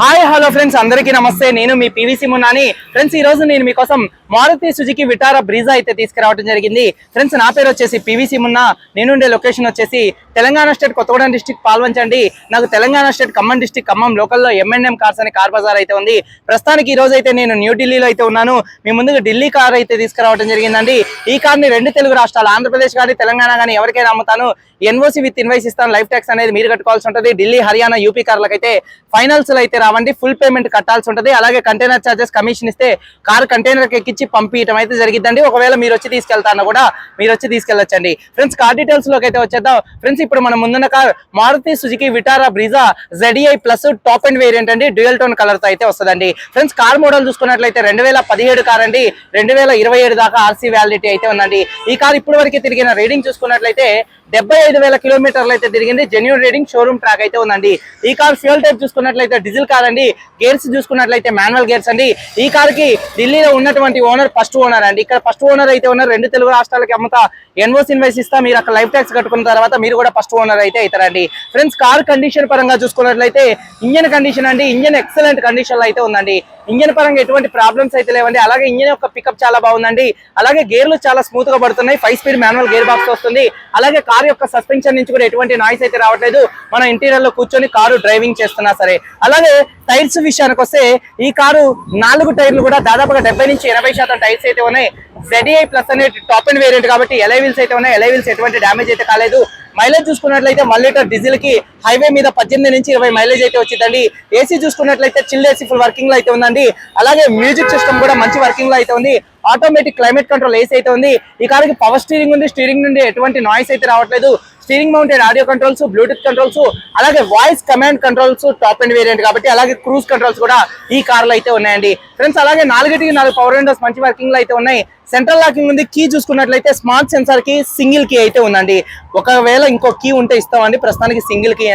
Hi hello friends అందరికీ నమస్తే. నేను మీ పివిసి మున్నాని ఫ్రెండ్స్ ఈ రోజు నేను మీకోసం మారుతి సుజుకి విటారా బ్రీజా అయితే తీసుకురావడం జరిగింది. ఫ్రెండ్స్ నా పేరు వచ్చేసి పివిసి మున్నా నేనుండే లొకేషన్ వచ్చేసి తెలంగాణ స్టేట్ కొత్తగూడెం డిస్టిక్ పాల్వంచండి. నాకు తెలంగాణ స్టేట్ ఖమ్మం డిస్టిక్ ఖమ్మం లోకల్లో ఎంఎన్ఎం కార్స్ అనే కార్ బజార్ అయితే ఉంది. ప్రస్తుతానికి ఈ రోజు అయితే నేను న్యూ ఢిల్లీలో అయితే ఉన్నాను. మీ ముందుకు ఢిల్లీ కార్ అయితే తీసుకురావడం జరిగిందండి. ఈ కార్ని రెండు తెలుగు రాష్ట్రాలు ఆంధ్రప్రదేశ్ కానీ తెలంగాణ కానీ ఎవరికైనా అమ్ముతాను. ఎన్ఓసి విత్ ఇన్వైస్ ఇస్తాను. లైఫ్ ట్యాక్స్ అనేది మీరు కట్టుకోవాల్సి ఉంటుంది. ఢిల్లీ హర్యానా యూపీ కార్లకైతే అయితే ఫైనల్స్ అయితే రావండి. ఫుల్ పేమెంట్ కట్టాల్సి ఉంటుంది. అలాగే కంటైనర్ చార్జెస్ కమిషన్ ఇస్తే కార్ కంటైనర్ ఎక్కించి పంపించడం అయితే జరిగిద్దండి. ఒకవేళ మీరు వచ్చి తీసుకెళ్తాను కూడా మీరు వచ్చి తీసుకెళ్ళొచ్చండి. ఫ్రెండ్స్ కార్ డీటెయిల్స్లోకి అయితే వచ్చేద్దాం. ఫ్రెండ్స్ ఇప్పుడు మనం ముందున్న car Maruti Suzuki Vitara Brezza ZDI plus top end variant అండి. డ్యూయల్ టోన్ కలర్తో అయితే వస్తుందండి. ఫ్రెండ్స్ కార్ మోడల్ చూసుకున్నట్లయితే రెండు వేల పదిహేడు కార్ అండి. రెండు వేల ఇరవై ఏడు దాకా ఆర్సీ వ్యాలిడిటీ అయితే ఉందండి. ఈ కార్ ఇప్పటి వరకు తిరిగిన రీడింగ్ చూసుకున్నట్లయితే డెబ్బై ఐదు వేల కిలోమీటర్లు అయితే తిరిగింది. జెన్యున్ రీడింగ్ షోరూమ్ ట్రాక్ అయితే ఉందండి. ఈ కార్ ఫ్యూల్ టైప్ చూసుకున్నట్లయితే డీజిల్ కార్ అండి గేర్స్ చూసుకున్నట్లయితే మాన్యువల్ గేర్స్ అండి. ఈ కార్కి ఢిల్లీలో ఉన్నటువంటి ఓనర్ ఫస్ట్ ఓనర్ అండి. ఇక్కడ ఫస్ట్ ఓనర్ అయితే ఉన్నారు. రెండు తెలుగు రాష్ట్రాలకి అమ్ముతా ఎన్వోస్ ఇన్వైస్ ఇస్తా. మీరు అక్కడ లైఫ్ ట్యాక్స్ కట్టుకున్న తర్వాత మీరు కూడా ఫస్ట్ ఓనర్ అయితే అవుతారండి. ఫ్రెండ్స్ కార్ కండిషన్ పరంగా చూసుకున్నట్లయితే ఇంజన్ కండిషన్ అండి. ఇంజన్ ఎక్సలెంట్ కండిషన్లో అయితే ఉందండి. ఇంజన్ పరంగా ఎటువంటి ప్రాబ్లమ్స్ అయితే లేవండి. అలాగే ఇంజన్ యొక్క పికప్ చాలా బాగుందండి. అలాగే గేర్లు చాలా స్మూత్గా పడుతున్నాయి. Five speed manual gear box వస్తుంది. అలాగే కార్ యొక్క సస్పెన్షన్ నుంచి కూడా ఎటువంటి నాయిస్ అయితే రావట్లేదు. మన ఇంటీరియర్లో కూర్చొని కారు డ్రైవింగ్ చేస్తున్నా సరే. అలాగే టైర్స్ విషయానికి వస్తే ఈ కారు నాలుగు టైర్లు కూడా దాదాపుగా డెబ్బై నుంచి ఎనభై శాతం టైర్స్ అయితే ఉన్నాయి. జెడిఐ ప్లస్ అనే టాప్ అండ్ వేరియంట్ కాబట్టి ఎలైవిల్స్ అయితే ఉన్నాయి. ఎలైవిల్స్ ఎటువంటి డ్యామేజ్ అయితే కాలేదు. మైలేజ్ చూసుకున్నట్లయితే వన్ లీటర్ డీజిల్కి హైవే మీద పద్దెనిమిది నుంచి ఇరవై మైలేజ్ అయితే వచ్చిందండి. ఏసీ చూసుకున్నట్లయితే చిల్ ఏసీ ఫుల్ వర్కింగ్లో అయితే ఉందండి. అలాగే మ్యూజిక్ సిస్టమ్ కూడా మంచి వర్కింగ్లో అయితే ఉంది. ఆటోమేటిక్ క్లైమేట్ కంట్రోల్ ఏసీ అయితే ఉంది. ఈ కార్కి పవర్ స్టీరింగ్ ఉంది. స్టీరింగ్ నుండి ఎటువంటి నాయిస్ అయితే రావట్లేదు. Steering mounted audio controls Bluetooth controls అలాగే voice command controls top end variant కాబట్టి అలాగే క్రూజ్ కంట్రోల్స్ కూడా ఈ కార్లో అయితే ఉన్నాయండి. ఫ్రెండ్స్ అలాగే నాలుగిటికి నాలుగు పవర్ విండోస్ మంచి వర్కింగ్లో అయితే ఉన్నాయి. సెంట్రల్ లాకింగ్ ఉంది. కీ చూసుకున్నట్లయితే స్మార్ట్ సెన్సార్కి సింగిల్ కీ అయితే ఉందండి. ఒకవేళ ఇంకో కీ ఉంటే ఇస్తామండి. ప్రస్తుతానికి సింగిల్ కీ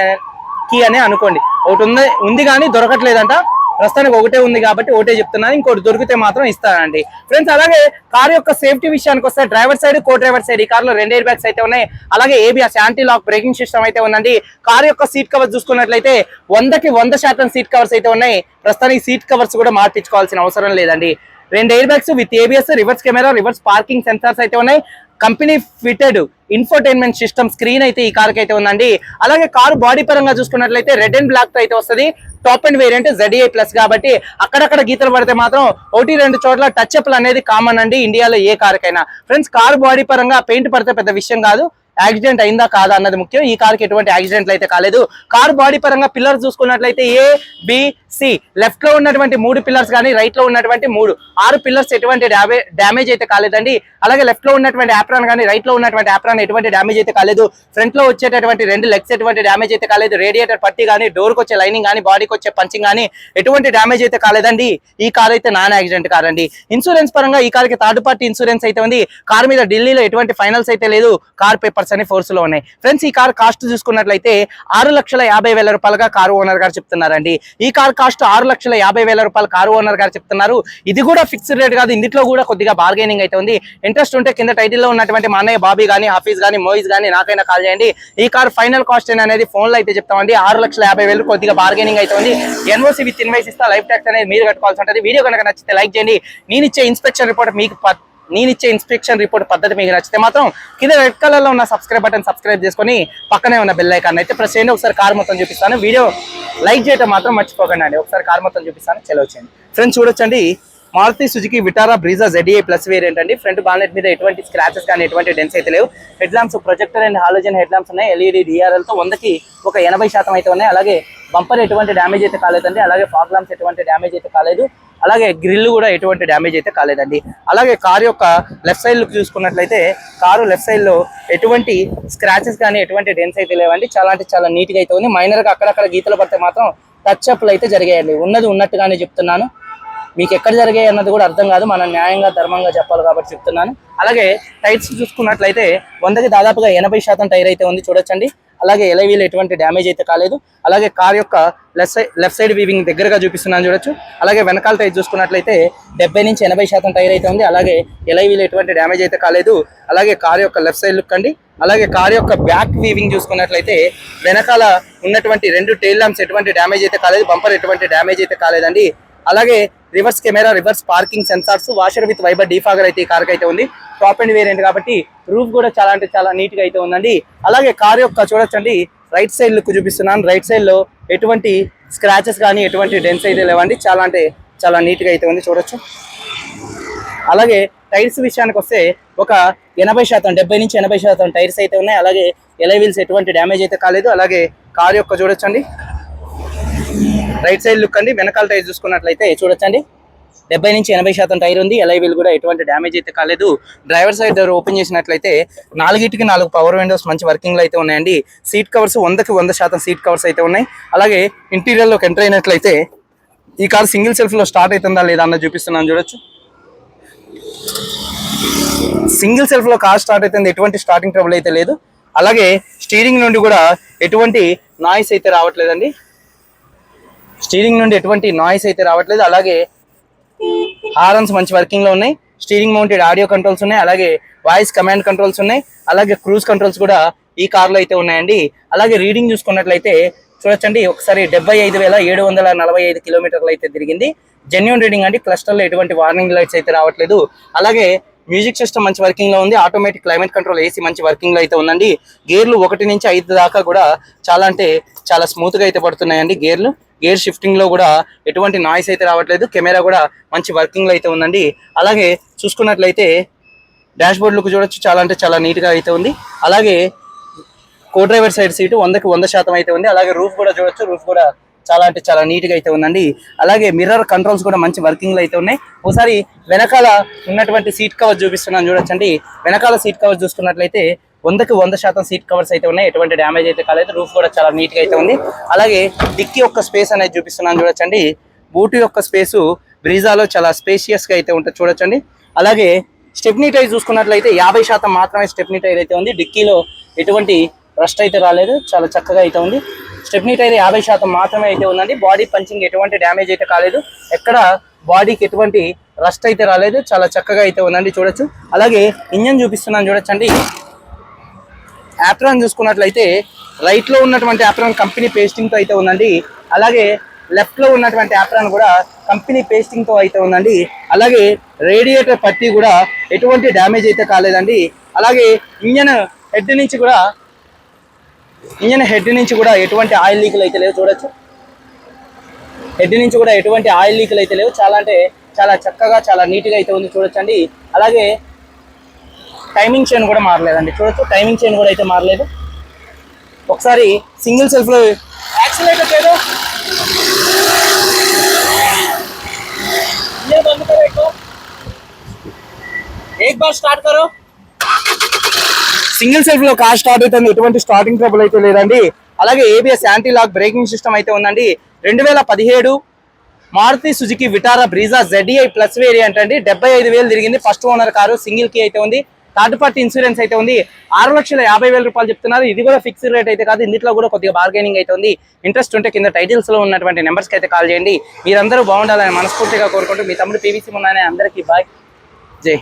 కీ అనే అనుకోండి. ఒకటి ఉంది ఉంది కానీ దొరకట్లేదంట. ప్రస్తుతానికి ఒకటే ఉంది కాబట్టి ఒకటే చెప్తున్నాను. ఇంకోటి దొరికితే మాత్రం ఇస్తానండి. ఫ్రెండ్స్ అలాగే కార్ యొక్క సేఫ్టీ విషయానికి వస్తే driver side co driver side ఈ కార్లో రెండు ఎయిర్ బ్యాగ్స్ అయితే ఉన్నాయి. అలాగే ABS anti lock braking system అయితే ఉందండి. కార్ యొక్క సీట్ కవర్స్ చూసుకున్నట్లయితే వందకి వంద శాతం సీట్ కవర్స్ అయితే ఉన్నాయి. ప్రస్తుతానికి సీట్ కవర్స్ కూడా మార్పించుకోవాల్సిన అవసరం లేదండి. రెండు air bags with ABS reverse camera reverse parking sensors అయితే ఉన్నాయి. Company fitted infotainment system screen అయితే ఈ కార్ అయితే ఉందండి. అలాగే కారు బాడీ పరంగా చూసుకున్నట్లయితే రెడ్ అండ్ బ్లాక్తో అయితే వస్తుంది. Top end variant ZA plus కాబట్టి అక్కడక్కడ గీతలు పడితే మాత్రం ఒకటి రెండు చోట్ల టచ్ అప్లు అనేది కామన్ అండి ఇండియాలో ఏ కార్కైనా. ఫ్రెండ్స్ కార్ బాడీ పరంగా పెయింట్ పడితే పెద్ద విషయం కాదు. యాక్సిడెంట్ అయిందా కాదా అన్నది ముఖ్యం. ఈ కార్కి ఎటువంటి యాక్సిడెంట్లు అయితే కాలేదు. కార్ బాడీ పరంగా పిల్లర్స్ చూసుకున్నట్లయితే ఏ బి సి లెఫ్ట్లో ఉన్నటువంటి మూడు పిల్లర్స్ కానీ రైట్లో ఉన్నటువంటి మూడు. ఆరు పిల్లర్స్ ఎటువంటి డ్యామేజ్ అయితే కాలేదండి. అలాగే లెఫ్ట్లో ఉన్నటువంటి ఆప్రాన్ కానీ రైట్లో ఉన్నటువంటి ఆప్రాన్ ఎటువంటి డ్యామేజ్ అయితే కాలేదు. ఫ్రంట్లో వచ్చేటటువంటి రెండు లెగ్స్ ఎటువంటి డ్యామేజ్ అయితే కాలేదు. రేడియేటర్ పట్టి కానీ డోర్కి వచ్చే లైనింగ్ కానీ బాడీకి వచ్చే పంచింగ్ కానీ ఎటువంటి డ్యామేజ్ అయితే కాలేదండి. ఈ కార్ అయితే నాన్ యాక్సిడెంట్ కార్ అండి. ఇన్సూరెన్స్ పరంగా ఈ కార్కి థర్డ్ పార్టీ ఇన్సూరెన్స్ అయితే ఉంది. కార్ మీద ఢిల్లీలో ఎటువంటి ఫైనల్స్ అయితే లేదు. కార్ పేపర్స్ అని ఫోర్స్లో ఉన్నాయి. ఫ్రెండ్స్ ఈ కార్ కాస్ట్ చూసుకున్నట్లయితే ఆరు లక్షల యాభై వేల రూపాయలుగా కారు ఓనర్ గారు చెప్తున్నారండి. ఈ కార్ కాస్ట్ ఆరు లక్షల యాభై వేల రూపాయలు కారు ఓనర్ గారు చెప్తున్నారు. ఇది కూడా ఫిక్స్డ్ రేట్ కాదు ఇందులో కూడా కొద్దిగా బార్గెనింగ్ అయితే ఉంది. ఇంట్రెస్ట్ ఉంటే కింద టైటిల్లో ఉన్నటువంటి మా అన్నయ్య బాబీ గానీ హాఫీస్ గానీ మోయిస్ గానీ నాకైనా కాల్ చేయండి. ఈ కార్ ఫైనల్ కాస్ట్ అనేది ఫోన్లో అయితే చెప్తామండి. ఆరు లక్షల యాభై వేలు కొద్దిగా బార్గెనింగ్ అయితే ఉంది. ఎన్ఓసీ విత్ ఇన్వైస్ ఇస్తా లైఫ్ ట్యాక్స్ అనేది మీరు కట్టుకోవాల్సి ఉంటుంది. వీడియో కనుక నచ్చితే లైక్ చేయండి. నేను ఇచ్చే ఇన్స్పెక్షన్ రిపోర్ట్ మీకు నేను ఇచ్చే ఇన్స్పెక్షన్ రిపోర్ట్ పద్ధతి మీకు నచ్చితే మాత్రం కింద రెడ్ కలర్లో ఉన్న సబ్స్క్రైబ్ బటన్ సబ్స్క్రైబ్ చేసుకొని పక్కనే ఉన్న బెల్ ఐకాన్ అయితే ప్రెస్ చేయండి. ఒకసారి కార్ మొత్తం చూపిస్తాను. వీడియో లైక్ చేయడం మాత్రం మర్చిపోకండి అండి. ఒకసారి కార్ మొత్తం చూపిస్తాను. చెలవచ్చండి ఫ్రెండ్స్ చూడొచ్చండి. Maruti Suzuki Vitara Brezza ZA plus variant అండి. ఫ్రంట్ బాలెట్ మీద ఎటువంటి స్క్రాచెస్ కానీ ఎటువంటి డెన్స్ అయితే లేవు. Head lamps projector and halogen head lamps ఉన్నాయి ఎల్ఈడి డిఆర్ఎల్తో వందకి ఒక ఎనభై శాతం అయితే ఉన్నాయి. అలాగే బంపర్ ఎటువంటి డ్యామేజ్ అయితే కాలేదండి. అలాగే ఫాగ్ ల్యాంప్స్ ఎటువంటి డ్యామేజ్ అయితే కాలేదు. అలాగే గ్రిల్ కూడా ఎటువంటి డ్యామేజ్ అయితే కాలేదండి. అలాగే కార్ యొక్క లెఫ్ట్ సైడ్ లుక్ చూసుకున్నట్లయితే కారు లెఫ్ట్ సైడ్లో ఎటువంటి స్క్రాచెస్ కానీ ఎటువంటి డెన్స్ అయితే లేవండి. చాలా అంటే చాలా నీట్గా అయితే ఉంది. మైనర్గా అక్కడక్కడ గీతలు పడితే మాత్రం టచ్ అప్లు అయితే జరిగాయండి. ఉన్నది ఉన్నట్టుగానే చెప్తున్నాను. మీకు ఎక్కడ జరిగాయి అన్నది కూడా అర్థం కాదు. మనం న్యాయంగా ధర్మంగా చెప్పాలి కాబట్టి చెప్తున్నాను. అలాగే టైర్స్ చూసుకున్నట్లయితే వందకి దాదాపుగా ఎనభై శాతం టైర్ అయితే ఉంది చూడొచ్చండి. అలాగే ఎలవీలు ఎటువంటి డ్యామేజ్ అయితే కాలేదు. అలాగే కార్ యొక్క left side left side viewing దగ్గరగా చూపిస్తున్నాను చూడొచ్చు. అలాగే వెనకాల టైర్ చూసుకున్నట్లయితే డెబ్బై నుంచి ఎనభై శాతం టైర్ అయితే ఉంది. అలాగే ఎలవీలు ఎటువంటి డ్యామేజ్ అయితే కాలేదు. అలాగే కార్ యొక్క లెఫ్ట్ సైడ్ లుక్ అండి. అలాగే కార్ యొక్క బ్యాక్ వీవింగ్ చూసుకున్నట్లయితే వెనకాల ఉన్నటువంటి రెండు టైల్ ల్యాంప్స్ ఎటువంటి డ్యామేజ్ అయితే కాలేదు. బంపర్ ఎటువంటి డ్యామేజ్ అయితే కాలేదండి. అలాగే reverse camera reverse parking sensors washer with wiper defogger అయితే ఈ కార్ అయితే ఉంది. టాప్ అండ్ వేరియంట్ కాబట్టి రూఫ్ కూడా చాలా అంటే చాలా నీట్గా అయితే ఉందండి. అలాగే కార్ యొక్క చూడొచ్చండి రైట్ సైడ్ లుక్ చూపిస్తున్నాను. రైట్ సైడ్లో ఎటువంటి స్క్రాచెస్ కానీ ఎటువంటి డెన్స్ అయితే లేవండి. చాలా అంటే చాలా నీట్గా అయితే ఉంది చూడొచ్చు. అలాగే టైర్స్ విషయానికి వస్తే ఒక ఎనభై శాతం డెబ్బై నుంచి ఎనభై శాతం టైర్స్ అయితే ఉన్నాయి. అలాగే ఎలైవిల్స్ ఎటువంటి డ్యామేజ్ అయితే కాలేదు. అలాగే కార్ యొక్క చూడొచ్చండి. రైట్ సైడ్ లుక్ అండి. వెనకాల టైర్ చూసుకున్నట్లయితే చూడొచ్చండి. డెబ్బై నుంచి ఎనభై శాతం టైర్ ఉంది. ఎలై వీల్ కూడా ఎటువంటి డ్యామేజ్ అయితే కాలేదు. డ్రైవర్ సైడ్ డోర్ ఓపెన్ చేసినట్లయితే నాలుగిటికి నాలుగు పవర్ విండోస్ మంచి వర్కింగ్లో అయితే ఉన్నాయండి. సీట్ కవర్స్ వందకి వంద శాతం సీట్ కవర్స్ అయితే ఉన్నాయి. అలాగే ఇంటీరియర్లోకి ఎంటర్ అయినట్లయితే ఈ కార్ సింగిల్ సెల్ఫ్లో స్టార్ట్ అవుతుందా లేదా అన్న చూపిస్తున్నాను చూడొచ్చు. సింగిల్ సెల్ఫ్లో కార్ స్టార్ట్ అవుతుంది. ఎటువంటి స్టార్టింగ్ ట్రబుల్ అయితే లేదు. అలాగే స్టీరింగ్ నుండి కూడా ఎటువంటి నాయిస్ అయితే రావట్లేదండి. స్టీరింగ్ నుండి ఎటువంటి నాయిస్ అయితే రావట్లేదు. అలాగే హారన్స్ మంచి వర్కింగ్లో ఉన్నాయి. స్టీరింగ్ మౌంటెడ్ ఆడియో కంట్రోల్స్ ఉన్నాయి. అలాగే వాయిస్ కమాండ్ కంట్రోల్స్ ఉన్నాయి. అలాగే క్రూజ్ కంట్రోల్స్ కూడా ఈ కార్లో అయితే ఉన్నాయండి. అలాగే రీడింగ్ చూసుకున్నట్లయితే చూడొచ్చండి. ఒకసారి డెబ్బై ఐదు వేల ఏడు వందల నలభై ఐదు కిలోమీటర్లు అయితే తిరిగింది. జెన్యున్ రీడింగ్ అండి. క్లస్టర్లో ఎటువంటి వార్నింగ్ లైట్స్ అయితే రావట్లేదు. అలాగే మ్యూజిక్ సిస్టమ్ మంచి వర్కింగ్లో ఉంది. ఆటోమేటిక్ క్లైమేట్ కంట్రోల్ ఏసీ మంచి వర్కింగ్లో అయితే ఉందండి. గేర్లు ఒకటి నుంచి ఐదు దాకా కూడా చాలా అంటే చాలా స్మూత్గా అయితే పడుతున్నాయండి గేర్లు గేర్ షిఫ్టింగ్లో కూడా ఎటువంటి నాయిస్ అయితే రావట్లేదు. కెమెరా కూడా మంచి వర్కింగ్లో అయితే ఉందండి. అలాగే చూసుకున్నట్లయితే డాష్ బోర్డ్ లుక్ చూడొచ్చు. చాలా అంటే చాలా నీట్గా అయితే ఉంది. అలాగే కో డ్రైవర్ సైడ్ సీటు వందకి వంద శాతం అయితే ఉంది. అలాగే రూఫ్ కూడా చూడొచ్చు. రూఫ్ కూడా చాలా అంటే చాలా నీట్గా అయితే ఉందండి. అలాగే మిర్రర్ కంట్రోల్స్ కూడా మంచి వర్కింగ్లో అయితే ఉన్నాయి. ఒకసారి వెనకాల ఉన్నటువంటి సీట్ కవర్ చూపిస్తున్నాను చూడొచ్చండి. వెనకాల సీట్ కవర్ చూసుకున్నట్లయితే వందకి వంద శాతం సీట్ కవర్స్ అయితే ఉన్నాయి. ఎటువంటి డ్యామేజ్ అయితే కాలేదు. రూఫ్ కూడా చాలా నీట్గా అయితే ఉంది. అలాగే డిక్కీ యొక్క స్పేస్ అనేది చూపిస్తున్నాను చూడొచ్చండి. బూట్ యొక్క స్పేసు బ్రీజాలో చాలా స్పేషియస్గా అయితే ఉంటుంది చూడొచ్చండి. అలాగే స్టెప్నీ టైర్ చూసుకున్నట్లయితే యాభై శాతం మాత్రమే స్టెప్నీ టైర్ అయితే ఉంది. డిక్కీలో ఎటువంటి రస్ట్ అయితే రాలేదు. చాలా చక్కగా అయితే ఉంది. స్టెప్నీ టైర్ యాభై శాతం మాత్రమే అయితే ఉందండి. బాడీ పంచింగ్ ఎటువంటి డ్యామేజ్ అయితే కాలేదు. ఎక్కడ బాడీకి ఎటువంటి రస్ట్ అయితే రాలేదు. చాలా చక్కగా అయితే ఉందండి చూడొచ్చు. అలాగే ఇంజన్ చూపిస్తున్నాను చూడొచ్చండి. యాప్రాన్ చూసుకున్నట్లయితే రైట్లో ఉన్నటువంటి యాప్రాన్ కంపెనీ పేస్టింగ్తో అయితే ఉందండి. అలాగే లెఫ్ట్లో ఉన్నటువంటి యాప్రాన్ కూడా కంపెనీ పేస్టింగ్తో అయితే ఉందండి. అలాగే రేడియేటర్ పట్టి కూడా ఎటువంటి డ్యామేజ్ అయితే కాలేదండి. అలాగే ఇంజన్ హెడ్ నుంచి కూడా ఇంజన్ హెడ్ నుంచి కూడా ఎటువంటి ఆయిల్ లీకులు అయితే లేవు చూడొచ్చు హెడ్ నుంచి కూడా ఎటువంటి ఆయిల్ లీకులు అయితే లేవు చాలా అంటే చాలా చక్కగా చాలా నీట్గా అయితే ఉంది చూడొచ్చండి అలాగే టైమింగ్ చైన్ కూడా మారలేదండి చూడొచ్చు టైమింగ్ చైన్ కూడా అయితే మారలేదు ఒకసారి సింగిల్ సెల్ఫ్ లో యాక్సిలేటర్ చేయదు ये बंद करो एक बार एक बार स्टार्ट करो సింగిల్ సెల్ఫ్లో కార్ స్టార్ట్ అవుతుంది. ఎటువంటి స్టార్టింగ్ ట్రబుల్ అయితే లేదండి. అలాగే ABS anti lock braking system అయితే ఉందండి. రెండు వేల పదిహేడు Maruti Suzuki Vitara Brezza ZI plus variant అండి. డెబ్బై ఐదు వేలు తిరిగింది. ఫస్ట్ ఓనర్ కారు సింగిల్కి అయితే ఉంది. థర్డ్ పార్టీ ఇన్సూరెన్స్ అయితే ఉంది. ఆరు లక్షల యాభై వేల రూపాయలు చెప్తున్నారు. ఇది కూడా ఫిక్స్డ్ రేట్ అయితే కాదు. ఇందులో కూడా కొద్దిగా బార్గెనింగ్ అయితే ఉంది. ఇంట్రెస్ట్ ఉంటే కింద టైటిల్స్లో ఉన్నటువంటి నెంబర్స్కి అయితే కాల్ చేయండి. మీరందరూ బాగుండాలని మనస్ఫూర్తిగా కోరుకుంటూ మీ తమ్ముడు పీవీసీ ఉన్నాయని అందరికీ బాయ్ జై